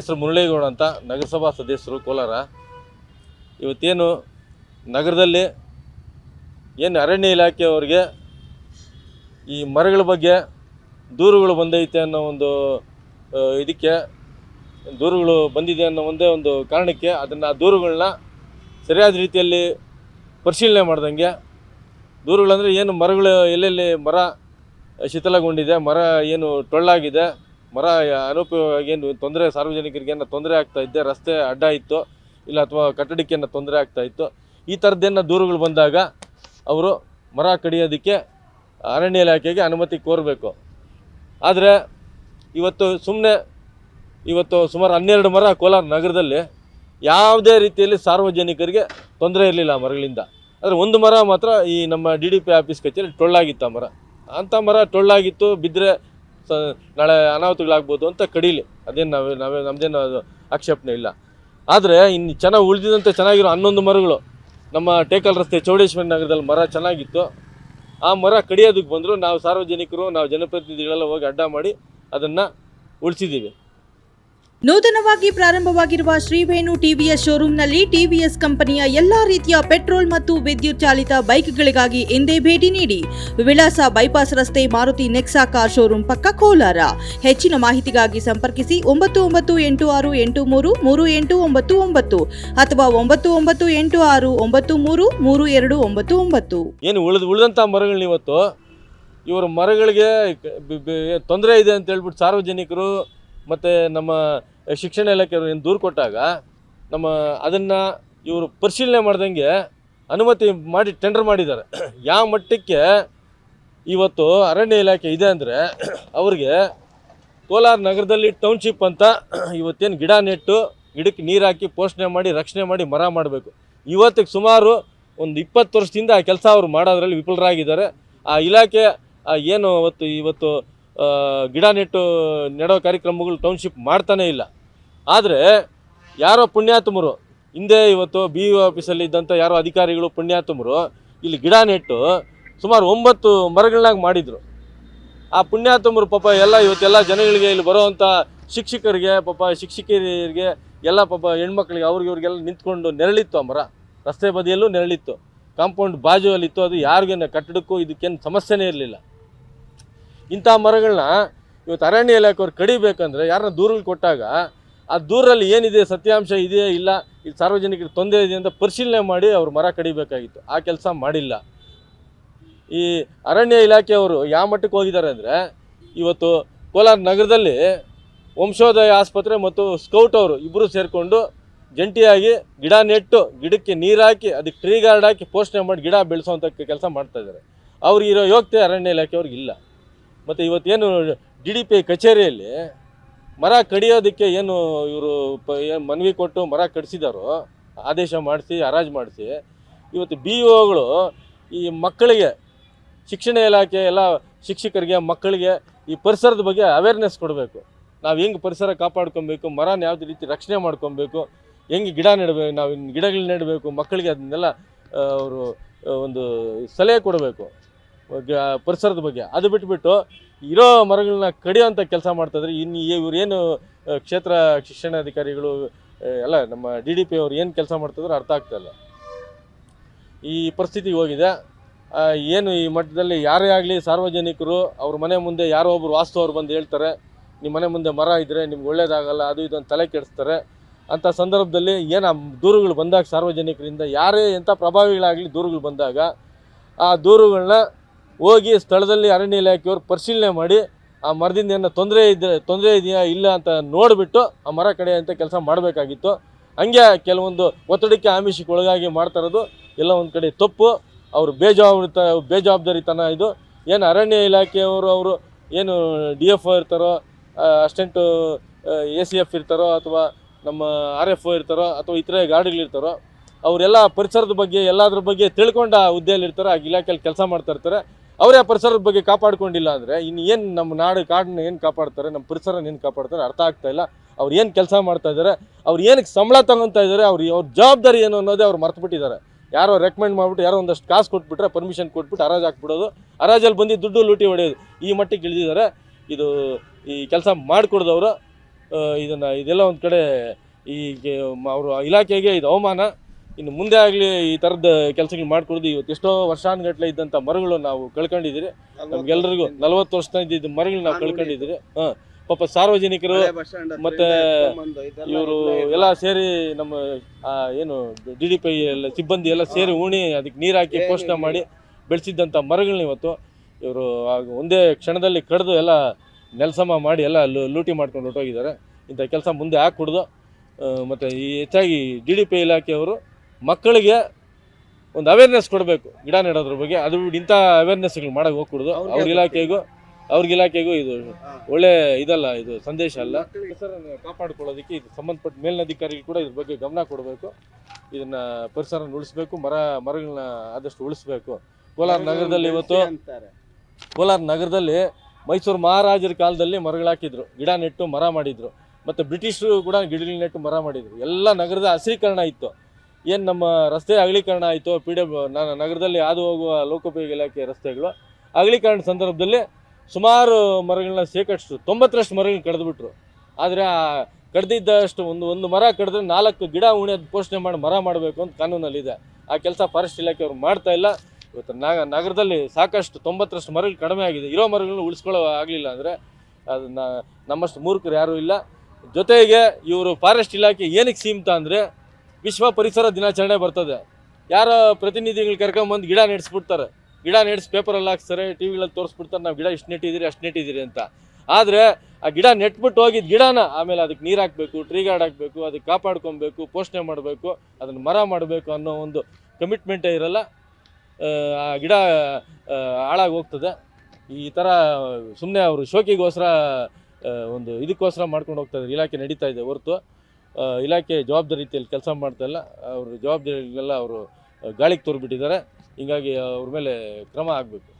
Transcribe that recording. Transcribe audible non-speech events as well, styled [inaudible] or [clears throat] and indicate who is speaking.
Speaker 1: ಹೆಸರು ಮುರಳೇಗೌಡ ಅಂತ ನಗರಸಭಾ ಸದಸ್ಯರು ಕೋಲಾರ. ಇವತ್ತೇನು ನಗರದಲ್ಲಿ ಏನು ಅರಣ್ಯ ಇಲಾಖೆಯವರಿಗೆ ಈ ಮರಗಳ ಬಗ್ಗೆ ದೂರುಗಳು ಬಂದೈತೆ ಅನ್ನೋ ಒಂದು ಇದಕ್ಕೆ, ದೂರುಗಳು ಬಂದಿದೆ ಅನ್ನೋ ಒಂದೇ ಒಂದು ಕಾರಣಕ್ಕೆ ಅದನ್ನು ದೂರುಗಳನ್ನ ಸರಿಯಾದ ರೀತಿಯಲ್ಲಿ ಪರಿಶೀಲನೆ ಮಾಡ್ದಂಗೆ. ದೂರುಗಳಂದರೆ ಏನು ಮರಗಳು ಎಲ್ಲೆಲ್ಲಿ ಮರ ಶಿಥಿಲಗೊಂಡಿದೆ ಮರ ಏನು ಟೊಳ್ಳಾಗಿದೆ ಮರ ಅನುಪಯೋಗ ಏನು ತೊಂದರೆ ಸಾರ್ವಜನಿಕರಿಗೆ ತೊಂದರೆ ಆಗ್ತಾ ಇದ್ದೆ, ರಸ್ತೆ ಅಡ್ಡ ಇತ್ತು, ಇಲ್ಲ ಅಥವಾ ಕಟ್ಟಡಕ್ಕೆ ಏನೋ ತೊಂದರೆ ಆಗ್ತಾ ಇತ್ತು. ಈ ಥರದ್ದೇನೋ ದೂರುಗಳು ಬಂದಾಗ ಅವರು ಮರ ಕಡಿಯೋದಕ್ಕೆ ಅರಣ್ಯ ಇಲಾಖೆಗೆ ಅನುಮತಿ ಕೋರಬೇಕು. ಆದರೆ ಇವತ್ತು ಸುಮ್ಮನೆ ಇವತ್ತು ಸುಮಾರು ಹನ್ನೆರಡು ಮರ ಕೋಲಾರ ನಗರದಲ್ಲಿ ಯಾವುದೇ ರೀತಿಯಲ್ಲಿ ಸಾರ್ವಜನಿಕರಿಗೆ ತೊಂದರೆ ಇರಲಿಲ್ಲ ಮರಗಳಿಂದ. ಆದರೆ ಒಂದು ಮರ ಮಾತ್ರ ಈ ನಮ್ಮ ಡಿ ಡಿ ಪಿ ಆಫೀಸ್ ಕಚೇರಿ ಟೊಳ್ಳಾಗಿತ್ತು ಆ ಮರ. ಅಂಥ ಮರ ಟೊಳ್ಳಾಗಿತ್ತು ಬಿದ್ದರೆ ಸ, ನಾಳೆ ಅನಾಹುತಗಳಾಗ್ಬೋದು ಅಂತ ಕಡೀಲಿ. ಅದೇನು ನಾವೇ ನಾವೇ ನಮ್ಮದೇನು ಅದು ಆಕ್ಷೇಪಣೆ ಇಲ್ಲ. ಆದರೆ ಇನ್ನು ಚೆನ್ನಾಗಿ ಉಳಿದಿದಂತೆ ಚೆನ್ನಾಗಿರೋ ಹನ್ನೊಂದು ಮರಗಳು. ನಮ್ಮ ಟೇಕಲ್ ರಸ್ತೆ ಚೌಡೇಶ್ವರಿ ನಗರದಲ್ಲಿ ಮರ ಚೆನ್ನಾಗಿತ್ತು. ಆ ಮರ ಕಡಿಯೋದಕ್ಕೆ ಬಂದರು ನಾವು ಸಾರ್ವಜನಿಕರು, ನಾವು ಜನಪ್ರತಿನಿಧಿಗಳೆಲ್ಲ ಹೋಗಿ ಅಡ್ಡ ಮಾಡಿ ಅದನ್ನು ಉಳಿಸಿದ್ದೀವಿ
Speaker 2: ನೂತನವಾಗಿ ಪ್ರಾರಂಭವಾಗಿರುವ ಶ್ರೀವೇಣು ಟಿವಿಎಸ್ ಶೋರೂಮ್ನಲ್ಲಿ ಟಿವಿಎಸ್ ಕಂಪನಿಯ ಎಲ್ಲಾ ರೀತಿಯ ಪೆಟ್ರೋಲ್ ಮತ್ತು ವಿದ್ಯುತ್ ಚಾಲಿತ ಬೈಕ್ಗಳಿಗಾಗಿ ಎಂದೇ ಭೇಟಿ ನೀಡಿ ವಿಳಾಸ ಬೈಪಾಸ್ ರಸ್ತೆ ಮಾರುತಿ ನೆಕ್ಸಾ ಕಾರ್ ಶೋರೂಮ್ ಪಕ್ಕ ಕೋಲಾರ. ಹೆಚ್ಚಿನ ಮಾಹಿತಿಗಾಗಿ ಸಂಪರ್ಕಿಸಿ ಒಂಬತ್ತು ಒಂಬತ್ತು ಎಂಟು ಆರು ಎಂಟು ಮೂರು ಮೂರು ಎಂಟು ಒಂಬತ್ತು ಒಂಬತ್ತು ಅಥವಾ ಒಂಬತ್ತು ಒಂಬತ್ತು ಎಂಟು ಆರು ಒಂಬತ್ತು ಮೂರು ಮೂರು ಎರಡು ಒಂಬತ್ತು ಒಂಬತ್ತು.
Speaker 1: ಏನು ಉಳಿದು ಉಳಿದಂಥ ಮರಗಳನ್ನ ಇವತ್ತು ಇವರ ಮರಗಳಿಗೆ ತೊಂದರೆ ಇದೆ ಅಂತ ಹೇಳ್ಬಿಟ್ಟು ಸಾರ್ವಜನಿಕರು ಮತ್ತು ನಮ್ಮ ಶಿಕ್ಷಣ ಇಲಾಖೆಯವರು ಏನು ದೂರು ಕೊಟ್ಟಾಗ ನಮ್ಮ ಅದನ್ನು ಇವರು ಪರಿಶೀಲನೆ ಮಾಡ್ದಂಗೆ ಅನುಮತಿ ಮಾಡಿ ಟೆಂಡರ್ ಮಾಡಿದ್ದಾರೆ. [clears throat] ಯಾವ ಮಟ್ಟಕ್ಕೆ ಇವತ್ತು ಅರಣ್ಯ ಇಲಾಖೆ ಇದೆ ಅಂದರೆ [clears throat] ಅವ್ರಿಗೆ ಕೋಲಾರ ನಗರದಲ್ಲಿ ಟೌನ್ಶಿಪ್ ಅಂತ [clears throat] ಇವತ್ತೇನು ಗಿಡ ನೆಟ್ಟು ಗಿಡಕ್ಕೆ ನೀರು ಹಾಕಿ ಪೋಷಣೆ ಮಾಡಿ, ರಕ್ಷಣೆ ಮಾಡಿ ಮರ ಮಾಡಬೇಕು. ಇವತ್ತಿಗೆ ಸುಮಾರು ಒಂದು ಇಪ್ಪತ್ತು ವರ್ಷದಿಂದ ಆ ಕೆಲಸ ಅವರು ಮಾಡೋದ್ರಲ್ಲಿ ವಿಫಲರಾಗಿದ್ದಾರೆ. ಆ ಇಲಾಖೆ ಏನು ಅವತ್ತು ಇವತ್ತು ಗಿಡ ನೆಟ್ಟು, ನೆಡೋ ಕಾರ್ಯಕ್ರಮಗಳು ಟೌನ್ಶಿಪ್ ಮಾಡ್ತಾನೇ ಇಲ್ಲ. ಆದರೆ, ಯಾರೋ ಪುಣ್ಯಾತ್ಮರು, ಹಿಂದೆ ಇವತ್ತು ಬಿ ಇ ಆಫೀಸಲ್ಲಿ ಇದ್ದಂಥ ಯಾರೋ ಅಧಿಕಾರಿಗಳು, ಪುಣ್ಯಾತ್ಮರು, ಇಲ್ಲಿ ಗಿಡ ನೆಟ್ಟು ಸುಮಾರು ಒಂಬತ್ತು ಮರಗಳನ್ನಾಗಿ ಮಾಡಿದರು. ಆ ಪುಣ್ಯಾತ್ಮರು ಪಾಪ ಎಲ್ಲ ಇವತ್ತೆಲ್ಲ ಜನಗಳಿಗೆ ಇಲ್ಲಿ ಬರೋವಂಥ ಶಿಕ್ಷಕರಿಗೆ, ಪಾಪ ಶಿಕ್ಷಕಿಯರಿಗೆ, ಎಲ್ಲ ಪಾಪ ಹೆಣ್ಮಕ್ಳಿಗೆ, ಅವ್ರಿಗೆ ಇವ್ರಿಗೆಲ್ಲ ನಿಂತ್ಕೊಂಡು ನೆರಳಿತ್ತು ಆ ಮರ. ರಸ್ತೆ ಬದಿಯಲ್ಲೂ ನೆರಳಿತ್ತು. ಕಾಂಪೌಂಡ್ ಬಾಜು ಅಲ್ಲಿತ್ತು ಅದು ಯಾರಿಗೇನು ಕಟ್ಟಡಕ್ಕೂ ಇದಕ್ಕೇನು ಸಮಸ್ಯೆನೇ ಇರಲಿಲ್ಲ. ಇಂಥ ಮರಗಳನ್ನ ಇವತ್ತು ಅರಣ್ಯ ಇಲಾಖೆಯವ್ರು ಕಡಿಬೇಕಂದ್ರೆ ಯಾರನ್ನ ದೂರಲ್ಲಿ ಕೊಟ್ಟಾಗ ಆ ದೂರಲ್ಲಿ ಏನಿದೆ, ಸತ್ಯಾಂಶ ಇದೆಯೇ ಇಲ್ಲ ಇಲ್ಲಿ ಸಾರ್ವಜನಿಕರಿಗೆ ತೊಂದರೆ ಇದೆ ಅಂತ ಪರಿಶೀಲನೆ ಮಾಡಿ ಅವ್ರು ಮರ ಕಡಿಬೇಕಾಗಿತ್ತು. ಆ ಕೆಲಸ ಮಾಡಿಲ್ಲ. ಈ ಅರಣ್ಯ ಇಲಾಖೆಯವರು ಯಾವ ಮಟ್ಟಕ್ಕೆ ಹೋಗಿದ್ದಾರೆ ಅಂದರೆ ಇವತ್ತು ಕೋಲಾರ ನಗರದಲ್ಲಿ ವಂಶೋದಯ ಆಸ್ಪತ್ರೆ ಮತ್ತು ಸ್ಕೌಟ್ ಅವರು ಇಬ್ಬರು ಸೇರಿಕೊಂಡು ಜಂಟಿಯಾಗಿ ಗಿಡ ನೆಟ್ಟು, ಗಿಡಕ್ಕೆ ನೀರು ಹಾಕಿ, ಅದಕ್ಕೆ ಟ್ರೀ ಗಾರ್ಡ್ ಹಾಕಿ ಪೋಷಣೆ ಮಾಡಿ ಗಿಡ ಬೆಳೆಸೋವಂಥ ಕೆಲಸ ಮಾಡ್ತಾ ಇದ್ದಾರೆ. ಯೋಗ್ಯತೆ ಅರಣ್ಯ ಇಲಾಖೆಯವ್ರಿಗೆ ಇಲ್ಲ. ಮತ್ತು ಇವತ್ತೇನು ಡಿ ಡಿ ಪಿ ಕಚೇರಿಯಲ್ಲಿ ಮರ ಕಡಿಯೋದಕ್ಕೆ ಏನು ಇವರು ಪ ಮನವಿ ಕೊಟ್ಟು ಮರ ಕಡಿಸಿದಾರೋ ಆದೇಶ ಮಾಡಿಸಿ, ಹರಾಜು ಮಾಡಿಸಿ, ಇವತ್ತು ಬಿ ಒಗಳು ಈ ಮಕ್ಕಳಿಗೆ, ಶಿಕ್ಷಣ ಇಲಾಖೆ ಎಲ್ಲ ಶಿಕ್ಷಕರಿಗೆ, ಮಕ್ಕಳಿಗೆ ಈ ಪರಿಸರದ ಬಗ್ಗೆ ಅವೇರ್ನೆಸ್ ಕೊಡಬೇಕು. ನಾವು ಹೆಂಗೆ ಪರಿಸರ ಕಾಪಾಡ್ಕೊಬೇಕು, ಮರನ ಯಾವುದೇ ರೀತಿ ರಕ್ಷಣೆ ಮಾಡ್ಕೊಬೇಕು, ಹೆಂಗೆ ಗಿಡ ನೆಡಬೇಕು ನಾವು ಗಿಡಗಳು ನೆಡಬೇಕು, ಮಕ್ಕಳಿಗೆ ಅದನ್ನೆಲ್ಲ ಅವರು ಒಂದು ಸಲಹೆ ಕೊಡಬೇಕು. ಪರಿಸರದ ಬಗ್ಗೆ. ಅದು ಬಿಟ್ಬಿಟ್ಟು ಇರೋ ಮರಗಳನ್ನ ಕಡಿಯೋಂಥ ಕೆಲಸ ಮಾಡ್ತಾಯಿದ್ರೆ ಇನ್ನು ಇವ್ರೇನು ಕ್ಷೇತ್ರ ಶಿಕ್ಷಣಾಧಿಕಾರಿಗಳು ಎಲ್ಲ ನಮ್ಮ ಡಿ ಡಿ ಪಿ ಅವ್ರು ಏನು ಕೆಲಸ ಮಾಡ್ತಿದ್ರೆ ಅರ್ಥ ಆಗ್ತಾಯಿಲ್ಲ ಈ ಪರಿಸ್ಥಿತಿ ಹೋಗಿದೆ. ಏನು ಈ ಮಟ್ಟದಲ್ಲಿ ಯಾರೇ ಆಗಲಿ ಸಾರ್ವಜನಿಕರು, ಅವ್ರ ಮನೆ ಮುಂದೆ ಯಾರೋ ಒಬ್ಬರು ವಾಸ್ತವ್ರು ಬಂದು ಹೇಳ್ತಾರೆ ನಿಮ್ಮ ಮನೆ ಮುಂದೆ ಮರ ಇದ್ದರೆ ನಿಮ್ಗೆ ಒಳ್ಳೇದಾಗಲ್ಲ, ಅದು ಇದೊಂದು ತಲೆ ಕೆಡಿಸ್ತಾರೆ. ಅಂಥ ಸಂದರ್ಭದಲ್ಲಿ ಏನು ದೂರುಗಳು ಬಂದಾಗ ಸಾರ್ವಜನಿಕರಿಂದ, ಯಾರೇ ಎಂಥ ಪ್ರಭಾವಿಗಳಾಗಲಿ ದೂರುಗಳು ಬಂದಾಗ, ಆ ದೂರುಗಳನ್ನ ಹೋಗಿ ಸ್ಥಳದಲ್ಲಿ ಅರಣ್ಯ ಇಲಾಖೆಯವರು ಪರಿಶೀಲನೆ ಮಾಡಿ ಆ ಮರದಿಂದ ಏನೋ ತೊಂದರೆ ಇದೆ ತೊಂದರೆ ಇದೆಯಾ, ಇಲ್ಲ ಅಂತ ನೋಡಿಬಿಟ್ಟು ಆ ಮರ ಕಡೆಯಂಥ ಕೆಲಸ ಮಾಡಬೇಕಾಗಿತ್ತು. ಹಂಗೆ ಕೆಲವೊಂದು ಒತ್ತಡಕ್ಕೆ ಆಮಿಷಕ್ಕೆ ಒಳಗಾಗಿ ಮಾಡ್ತಾ ಇರೋದು, ಎಲ್ಲ ಒಂದು ಕಡೆ ತಪ್ಪು. ಅವರು ಬೇಜವಾಬ್ದಾರಿತ ಬೇಜವಾಬ್ದಾರಿತನ ಇದು. ಏನು ಅರಣ್ಯ ಇಲಾಖೆಯವರು ಅವರು ಏನು ಡಿ ಎಫ್ ಒ ಇರ್ತಾರೋ ಅಸ್ಟೆಂಟು ಎ ಸಿ ಎಫ್ ಇರ್ತಾರೋ ಅಥವಾ ನಮ್ಮ ಆರ್ ಎಫ್ ಒ ಇರ್ತಾರೋ ಅಥವಾ ಇತರೆ ಗಾರ್ಡ್ಗಳಿರ್ತಾರೋ ಅವರೆಲ್ಲ ಪರಿಸರದ ಬಗ್ಗೆ, ಎಲ್ಲದ್ರ ಬಗ್ಗೆ ತಿಳ್ಕೊಂಡು ಆ ಹುದ್ದೆಯಲ್ಲಿರ್ತಾರೋ. ಆ ಇಲಾಖೆಯಲ್ಲಿ ಕೆಲಸ ಮಾಡ್ತಾ ಇರ್ತಾರೆ. ಅವರೇ ಆ ಪರಿಸರದ ಬಗ್ಗೆ ಕಾಪಾಡ್ಕೊಂಡಿಲ್ಲ ಅಂದರೆ ಇನ್ನು ಏನು ನಮ್ಮ ನಾಡು ಕಾಡನ್ನ ಏನು ಕಾಪಾಡ್ತಾರೆ, ನಮ್ಮ ಪರಿಸರನ ಏನು ಕಾಪಾಡ್ತಾರೆ ಅರ್ಥ ಆಗ್ತಾ ಇಲ್ಲ. ಅವ್ರು ಏನು ಕೆಲಸ ಮಾಡ್ತಾ ಇದ್ದಾರೆ ಅವ್ರು ಏನಕ್ಕೆ ಸಂಬಳ ತಗೊತಾ ಇದ್ದಾರೆ ಅವ್ರು ಅವ್ರ ಜವಾಬ್ದಾರಿ ಏನು ಅನ್ನೋದೇ ಅವ್ರು ಮರ್ತು ಬಿಟ್ಟಿದ್ದಾರೆ. ಯಾರೋ ರೆಕಮೆಂಡ್ ಮಾಡಿಬಿಟ್ಟು ಯಾರೋ ಒಂದಷ್ಟು ಕಾಸು ಕೊಟ್ಬಿಟ್ರೆ ಪರ್ಮಿಷನ್ ಕೊಟ್ಬಿಟ್ಟು ಹರಾಜು ಹಾಕ್ಬಿಡೋದು ಅರಾಜಲ್ಲಿ ಬಂದು ದುಡ್ಡು ಲೂಟಿ ಹೊಡೆಯೋದು. ಈ ಮಟ್ಟಿಗೆ ಇಳಿದಿದ್ದಾರೆ. ಇದು ಈ ಕೆಲಸ ಮಾಡಿಕೊಡ್ದವರು ಇದನ್ನು ಇದೆಲ್ಲ ಒಂದು ಕಡೆ ಈ ಅವರು ಇಲಾಖೆಗೆ ಇದು ಅವಮಾನ. ಇನ್ನು ಮುಂದೆ ಆಗಲಿ ಈ ಥರದ ಕೆಲಸಗಳು ಮಾಡಿಕೊಡ್ದು ಇವತ್ತು ಎಷ್ಟೋ ವರ್ಷಾನುಗಟ್ಟಲೆ ಇದ್ದಂಥ ಮರಗಳು ನಾವು ಕಳ್ಕೊಂಡಿದ್ದೀರಿ. ನಮಗೆಲ್ಲರಿಗೂ ನಲವತ್ತು ವರ್ಷ ಇದ್ದಿದ್ದ ಮರಗಳು ನಾವು ಕಳ್ಕೊಂಡಿದ್ದೀರಿ. ಹಾಂ ಪಾಪ ಸಾರ್ವಜನಿಕರು ಮತ್ತೆ ಇವರು ಎಲ್ಲ ಸೇರಿ ನಮ್ಮ ಏನು ಡಿ ಡಿ ಪಿ ಎಲ್ಲ ಸಿಬ್ಬಂದಿ ಎಲ್ಲ ಸೇರಿ ಉಣಿ ಅದಕ್ಕೆ ನೀರು ಹಾಕಿ ಪೋಷಣೆ ಮಾಡಿ ಬೆಳೆಸಿದ್ದಂಥ ಮರಗಳನ್ನ ಇವತ್ತು ಇವರು ಒಂದೇ ಕ್ಷಣದಲ್ಲಿ ಕಡಿದು ಎಲ್ಲ ನೆಲಸಮ ಮಾಡಿ ಎಲ್ಲ ಲೂಟಿ ಮಾಡ್ಕೊಂಡು ಹೊರಟೋಗಿದ್ದಾರೆ. ಇಂಥ ಕೆಲಸ ಮುಂದೆ ಹಾಕ್ಕೊಡ್ದು. ಮತ್ತು ಈ ಹೆಚ್ಚಾಗಿ ಡಿ ಡಿ ಪಿ ಇಲಾಖೆಯವರು ಮಕ್ಕಳಿಗೆ ಒಂದು ಅವೇರ್ನೆಸ್ ಕೊಡಬೇಕು. ಗಿಡ ನೆಡೋದ್ರ ಬಗ್ಗೆ. ಅದು ಬಿಟ್ಟು ಇಂಥ ಅವೇರ್ನೆಸ್ಗಳು ಮಾಡೋಕೆ ಹೋಗ್ಕೊಡ್ದು. ಅವ್ರ ಇಲಾಖೆಗೂ ಅವ್ರಿಗೆ ಇಲಾಖೆಗೂ ಇದು ಒಳ್ಳೆ ಇದಲ್ಲ ಇದು ಸಂದೇಶ ಅಲ್ಲ. ಪರಿಸರನ ಕಾಪಾಡ್ಕೊಳ್ಳೋದಕ್ಕೆ ಇದು ಸಂಬಂಧಪಟ್ಟ ಮೇಲಿನ ಅಧಿಕಾರಿಗಳು ಕೂಡ ಇದ್ರ ಬಗ್ಗೆ ಗಮನ ಕೊಡಬೇಕು. ಇದನ್ನ ಪರಿಸರನ ಉಳಿಸ್ಬೇಕು ಮರ ಮರಗಳನ್ನ ಆದಷ್ಟು ಉಳಿಸ್ಬೇಕು. ಕೋಲಾರ ನಗರದಲ್ಲಿ ಇವತ್ತು ಕೋಲಾರ ನಗರದಲ್ಲಿ ಮೈಸೂರು ಮಹಾರಾಜರ ಕಾಲದಲ್ಲಿ ಮರಗಳಾಕಿದ್ರು ಗಿಡ ನೆಟ್ಟು ಮರ ಮಾಡಿದ್ರು. ಮತ್ತು ಬ್ರಿಟಿಷರು ಕೂಡ ಗಿಡಗಳು ನೆಟ್ಟು ಮರ ಮಾಡಿದ್ರು. ಎಲ್ಲ ನಗರದ ಹಸಿರೀಕರಣ ಇತ್ತು. ಏನು ನಮ್ಮ ರಸ್ತೆ ಅಗಲೀಕರಣ ಆಯಿತು ಪಿ ಡಬ್ಲ್ಯೂ ನಗರದಲ್ಲಿ ಹಾದು ಹೋಗುವ ಲೋಕೋಪಯೋಗಿ ಇಲಾಖೆ ರಸ್ತೆಗಳು, ಅಗಲೀಕರಣ ಸಂದರ್ಭದಲ್ಲಿ ಸುಮಾರು ಮರಗಳನ್ನ ಶೇಕಡಷ್ಟು ತೊಂಬತ್ತರಷ್ಟು ಮರಗಳನ್ನ ಕಡಿದ್ಬಿಟ್ರು. ಆದರೆ ಆ ಕಡ್ದಿದ್ದಷ್ಟು ಒಂದು ಒಂದು ಮರ ಕಡಿದ್ರೆ ನಾಲ್ಕು ಗಿಡ ಉಣೆ ಪೋಷಣೆ ಮಾಡಿ ಮರ ಮಾಡಬೇಕು ಅಂತ ಕಾನೂನಲ್ಲಿದೆ. ಆ ಕೆಲಸ ಫಾರೆಸ್ಟ್ ಇಲಾಖೆಯವ್ರು ಮಾಡ್ತಾ ಇಲ್ಲ. ಇವತ್ತು ನಾಗ, ನಗರದಲ್ಲಿ ಸಾಕಷ್ಟು ತೊಂಬತ್ತರಷ್ಟು ಮರಗಳು ಕಡಿಮೆ ಆಗಿದೆ. ಇರೋ ಮರಗಳನ್ನ ಉಳಿಸ್ಕೊಳ್ಳೋ ಆಗಲಿಲ್ಲ ಅಂದರೆ ಅದನ್ನ ನಮ್ಮಷ್ಟು ಮೂರ್ಖರು ಯಾರೂ ಇಲ್ಲ. ಜೊತೆಗೆ ಇವರು ಫಾರೆಸ್ಟ್ ಇಲಾಖೆ ಏನಕ್ಕೆ ಸೀಮಿತ ಅಂದರೆ ವಿಶ್ವ ಪರಿಸರ ದಿನಾಚರಣೆ ಬರ್ತದೆ. ಯಾರೋ ಪ್ರತಿನಿಧಿಗಳು ಕರ್ಕೊಂಬಂದು ಗಿಡ ನೆಡ್ಸ್ಬಿಡ್ತಾರೆ. ಗಿಡ ನೆಡ್ಸಿ ಪೇಪರಲ್ಲಿ ಹಾಕ್ಸ್ತಾರೆ ಟಿ ವಿಗಳಲ್ಲಿ ತೋರಿಸ್ಬಿಡ್ತಾರೆ ನಾವು ಗಿಡ ಇಷ್ಟು ನೆಟ್ಟಿದ್ದೀರಿ ಅಷ್ಟು ನೆಟ್ಟಿದ್ದೀರಿ ಅಂತ. ಆದರೆ ಆ ಗಿಡ ನೆಟ್ಬಿಟ್ಟು ಹೋಗಿದ್ದ ಗಿಡನ ಆಮೇಲೆ ಅದಕ್ಕೆ ನೀರು ಹಾಕಬೇಕು ಟ್ರೀ ಗಾರ್ಡ್ ಹಾಕಬೇಕು ಅದಕ್ಕೆ ಕಾಪಾಡ್ಕೊಬೇಕು ಪೋಷಣೆ ಮಾಡಬೇಕು ಅದನ್ನು ಮರ ಮಾಡಬೇಕು ಅನ್ನೋ ಒಂದು ಕಮಿಟ್ಮೆಂಟೇ ಇರಲ್ಲ. ಆ, ಗಿಡ ಹಾಳಾಗಿ ಹೋಗ್ತದೆ. ಈ ಥರ ಸುಮ್ಮನೆ ಅವರು ಶೋಕಿಗೋಸ್ಕರ ಒಂದು ಇದಕ್ಕೋಸ್ಕರ ಮಾಡ್ಕೊಂಡು ಹೋಗ್ತಾ ಇದ್ದಾರೆ ಇಲಾಖೆ ನಡೀತಾ ಇದೆ ಹೊರತು. ಇಲಾಖೆ ಜವಾಬ್ದಾರಿ ರೀತಿಯಲ್ಲಿ ಕೆಲಸ ಮಾಡ್ತಾ ಇಲ್ಲ. ಅವ್ರ ಜವಾಬ್ದಾರಿಗೆಲ್ಲ ಅವರು ಗಾಳಿಗೆ ತೋರ್ಬಿಟ್ಟಿದ್ದಾರೆ. ಹಿಂಗಾಗಿ ಅವ್ರ ಮೇಲೆ ಕ್ರಮ ಆಗಬೇಕು.